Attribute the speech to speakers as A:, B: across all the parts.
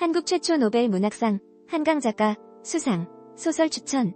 A: 한국 최초 노벨 문학상, 한강 작가, 수상, 소설 추천.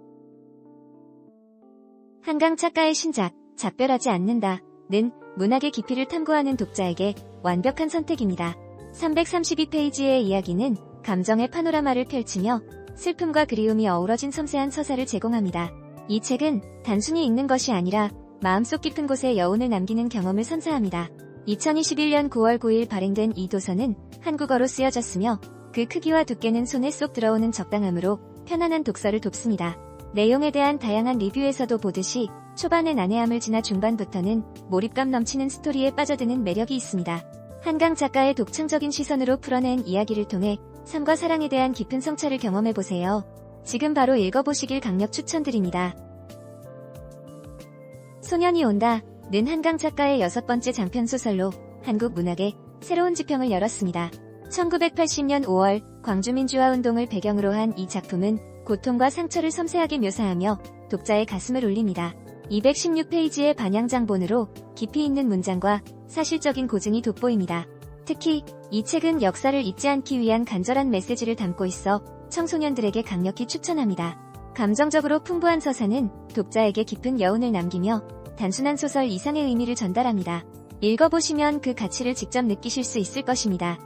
A: 한강 작가의 신작, 작별하지 않는다 는 문학의 깊이를 탐구하는 독자에게 완벽한 선택입니다. 332페이지의 이야기는 감정의 파노라마를 펼치며 슬픔과 그리움이 어우러진 섬세한 서사를 제공합니다. 이 책은 단순히 읽는 것이 아니라 마음속 깊은 곳에 여운을 남기는 경험을 선사합니다. 2021년 9월 9일 발행된 이 도서는 한국어로 쓰여졌으며 그 크기와 두께는 손에 쏙 들어오는 적당함으로 편안한 독서를 돕습니다. 내용에 대한 다양한 리뷰에서도 보듯이 초반의 난해함을 지나 중반부터는 몰입감 넘치는 스토리에 빠져드는 매력이 있습니다. 한강 작가의 독창적인 시선으로 풀어낸 이야기를 통해 삶과 사랑에 대한 깊은 성찰을 경험해보세요. 지금 바로 읽어보시길 강력 추천드립니다. 소년이 온다. 는 한강 작가의 여섯 번째 장편 소설로 한국 문학의 새로운 지평을 열었습니다. 1980년 5월 광주민주화 운동을 배경으로 한 이 작품은 고통과 상처를 섬세하게 묘사하며 독자의 가슴을 울립니다. 216페이지의 반향장본으로 깊이 있는 문장과 사실적인 고증이 돋보입니다. 특히 이 책은 역사를 잊지 않기 위한 간절한 메시지를 담고 있어 청소년들에게 강력히 추천합니다. 감정적으로 풍부한 서사는 독자에게 깊은 여운을 남기며 단순한 소설 이상의 의미를 전달합니다. 읽어보시면 그 가치를 직접 느끼실 수 있을 것입니다.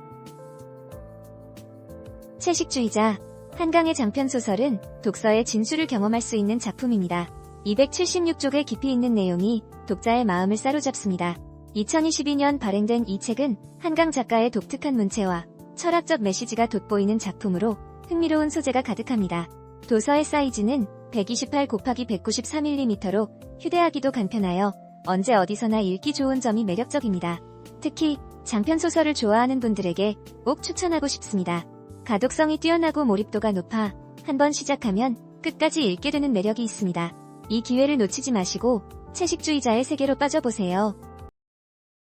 A: 채식주의자 한강의 장편 소설은 독서의 진수를 경험할 수 있는 작품입니다. 276쪽의 깊이 있는 내용이 독자의 마음을 사로잡습니다. 2022년 발행된 이 책은 한강 작가의 독특한 문체와 철학적 메시지가 돋보이는 작품으로 흥미로운 소재가 가득합니다. 도서의 사이즈는 128 곱하기 193mm로 휴대하기도 간편하여 언제 어디서나 읽기 좋은 점이 매력적입니다. 특히 장편 소설을 좋아하는 분들에게 꼭 추천하고 싶습니다. 가독성이 뛰어나고 몰입도가 높아 한번 시작하면 끝까지 읽게 되는 매력이 있습니다. 이 기회를 놓치지 마시고 채식주의자의 세계로 빠져보세요.